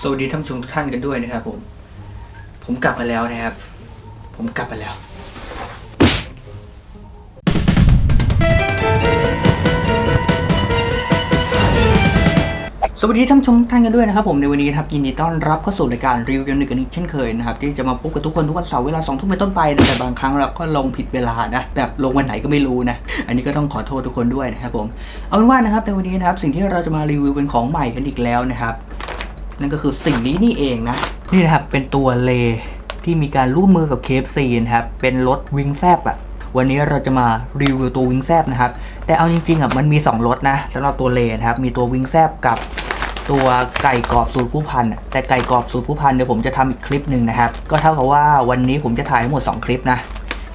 สวัสดีท่านผู้ชมทุกท่านกันด้วยนะครับผม ผมกลับมาแล้วนะครับ ผมกลับมาแล้ว สวัสดีท่านชมท่านกันด้วยนะครับผมในวันนี้ครับยินดีต้อนรับเข้าสู่รายการรีวิวกันหนึ่งกันอีกเช่นเคยนะครับที่จะมาพบกับทุกคนทุกวันเสาร์เวลาสองทุ่มเป็นต้นไปนะแต่บางครั้งเราก็ลงผิดเวลานะแบบลงวันไหนก็ไม่รู้นะอันนี้ก็ต้องขอโทษทุกคนด้วยนะครับผมเอาเป็นว่านะครับในวันนี้นะครับสิ่งที่เราจะมารีวิวเป็นของใหม่กันอีกแล้วนะครับนั่นก็คือสิ่งนี้นี่เองนะนี่นะครับเป็นตัวเลที่มีการร่วมมือกับ KFC นะครับเป็นรถวิงแซบอะวันนี้เราจะมารีวิวตัววิงแซบนะครับแต่เอาจริงๆอะมันมี 2รสนะสำหรับตัวเลนะครับมีตัววิงแซบกับ ตัวไก่กรอบสูตรผู้พันแต่ไก่กรอบสูตรผู้พันเดี๋ยวผมจะทำอีกคลิปหนึ่งนะครับ ก็เท่ากับว่าวันนี้ผมจะถ่ายทั้งหมด 2 คลิปนะ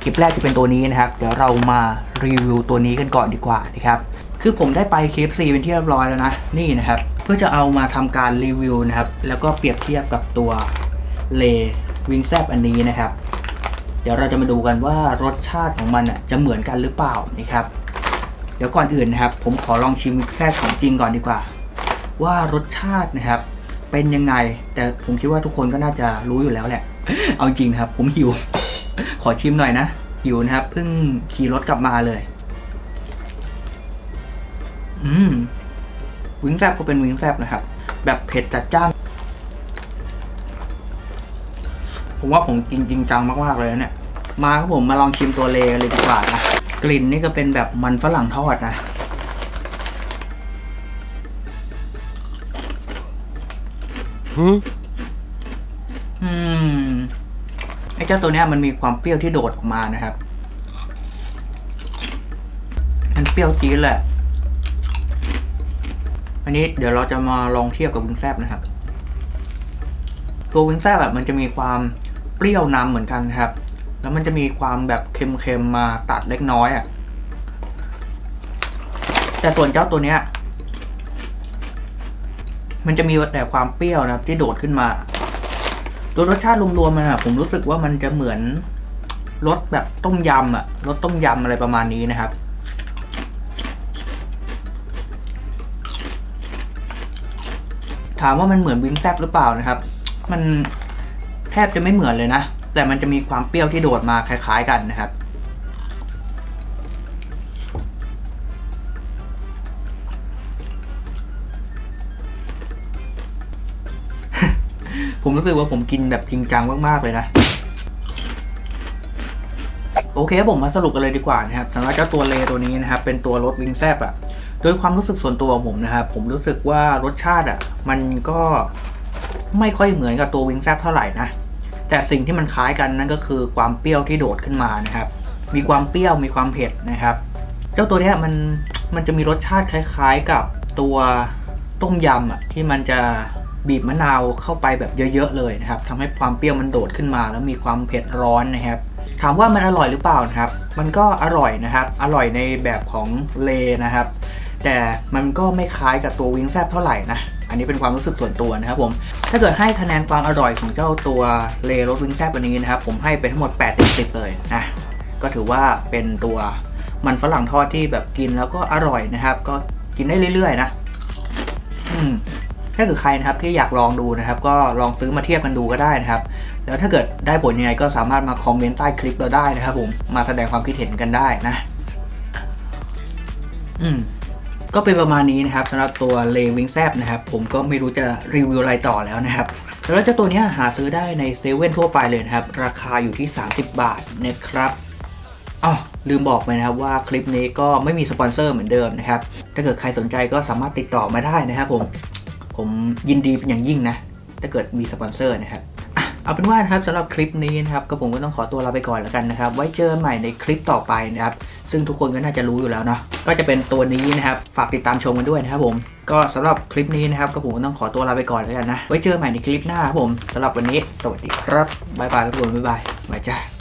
คลิปแรกจะเป็นตัวนี้นะครับ เดี๋ยวเรามารีวิวตัวนี้กันก่อนดีกว่านะครับคือผมได้ไป KFC เป็นที่เรียบร้อยแล้วนะนี่นะครับ เพื่อจะเอามาทำการรีวิวนะครับ แล้วก็เปรียบเทียบกับตัวเลวิงแซบอันนี้นะครับ เดี๋ยวเราจะมาดูกันว่ารสชาติของมันอะจะเหมือนกันหรือเปล่านะครับ เดี๋ยวก่อนอื่นนะครับ ผมขอลองชิมแซบของจริงก่อนดีกว่า ว่ารสชาตินะครับ เป็นยังไง แต่ผมคิดว่าทุกคนก็น่าจะรู้อยู่แล้วแหละ เอาจริงนะครับ ผมหิว ขอชิมหน่อยนะหิวนะครับเพิ่งขี่รถกลับมาเลย อืมวิงแซบก็เป็นวิงแซบนะครับ แบบเผ็ดจัดจ้านผมว่าผมกินจริงจังมากๆเลยนะเนี่ย มาครับผมมาลองชิมตัวเลกันเลยดีกว่านะ กลิ่นนี่ก็เป็นแบบมันฝรั่งทอดนะ อืมไอ้เจ้าตัวเนี้ยมันมีความเปรี้ยวที่โดดออกมานะครับ มันเปรี้ยวจี๊ดแหละ อันนี้เดี๋ยวเราจะมาลองเทียบกับวิงแซบนะครับ ตัววิงแซบแบบมันจะมีความเปรี้ยวนำเหมือนกันนะครับ แล้วมันจะมีความแบบเค็มๆมาตัดเล็กน้อยอะ่ะ แต่ส่วนเจ้าตัวเนี้ย มันจะมีแต่ความเปรี้ยวนะครับ ที่โดดขึ้นมาตัวรสชาติรวมๆมันอะผมรู้สึกว่ามันจะเหมือนรสแบบต้มยำอะรสต้มยำอะไรประมาณนี้นะครับ ถามว่ามันเหมือนวิงแซบหรือเปล่านะครับ มันแทบจะไม่เหมือนเลยนะ แต่มันจะมีความเปรี้ยวที่โดดมาคล้าย ๆ กันนะครับ ผมรู้สึกว่าผมกินแบบจริงจังมากๆเลยนะ โอเคผมมาสรุปกันเลยดีกว่านะครับสำหรับเจ้าตัวเลตัวนี้นะครับ เป็นตัวรสวิงแซบอะโดยความรู้สึกส่วนตัวของผมนะครับ ผมรู้สึกว่ารสชาติอะมันก็ไม่ค่อยเหมือนกับตัววิงแซบเท่าไหร่นะ แต่สิ่งที่มันคล้ายกันนั่นก็คือความเปรี้ยวที่โดดขึ้นมานะครับ มีความเปรี้ยวมีความเผ็ดนะครับ เจ้าตัวเนี้ยมันมันจะมีรสชาติคล้าย ๆกับตัวต้มยำอะที่มันจะ บีบมะนาวเข้าไปแบบเยอะๆเลยนะครับทำให้ความเปรี้ยวมันโดดขึ้นมา แล้วมีความเผ็ดร้อนนะครับถามว่ามันอร่อยหรือเปล่านะครับ มันก็อร่อยนะครับ อร่อยในแบบของเลนะครับ แต่มันก็ไม่คล้ายกับตัววิงแซบเท่าไหร่นะ อันนี้เป็นความรู้สึกส่วนตัวนะครับผม ถ้าเกิดให้คะแนนความอร่อยของเจ้าตัวเลรสวิงแซบอันนี้นะครับ ผมให้ไปทั้งหมด8เต็ม10เลยนะ ก็ถือว่าเป็นตัวมันฝรั่งทอดที่แบบกินแล้วก็อร่อยนะครับ ก็กินได้เรื่อยๆนะ ถ้าเกิดใครนะครับที่อยากลองดูนะครับ ก็ลองซื้อมาเทียบกันดูก็ได้นะครับ แล้วถ้าเกิดได้ผลยังไงก็สามารถมาคอมเมนต์ใต้คลิปเราได้นะครับผมมาแสดงความคิดเห็นกันได้นะ อืมก็เป็นประมาณนี้นะครับสำหรับตัวเลวิงแซบนะครับ ผมก็ไม่รู้จะรีวิวอะไรต่อแล้วนะครับแล้วเจ้าตัวนี้หาซื้อได้ในเซเว่นทั่วไปเลยนะครับ ราคาอยู่ที่ 30 บาทนะครับอ๋อลืมบอกไปนะครับว่าคลิปนี้ก็ไม่มีสปอนเซอร์เหมือนเดิมนะครับ ถ้าเกิดใครสนใจก็สามารถติดต่อมาได้นะครับผม ผมยินดีเป็นอย่างยิ่งนะ ถ้าเกิดมีสปอนเซอร์นะครับเอาเป็นว่านะครับสำหรับคลิปนี้นะครับก็ผมก็ต้องขอตัวลาไปก่อนแล้วกันนะครับ ไว้เจอกันใหม่ในคลิปต่อไปนะครับ ซึ่งทุกคนก็น่าจะรู้อยู่แล้วเนาะก็จะเป็นตัวนี้นะครับฝากติดตามชมกันด้วยนะครับผมก็สำหรับคลิปนี้นะครับก็ผมก็ต้องขอตัวลาไปก่อนแล้วกันนะ ไว้เจอกันใหม่ในคลิปหน้าครับผมสำหรับวันนี้ สวัสดีครับบ๊ายบายทุกคนบ๊ายบายบายจ้า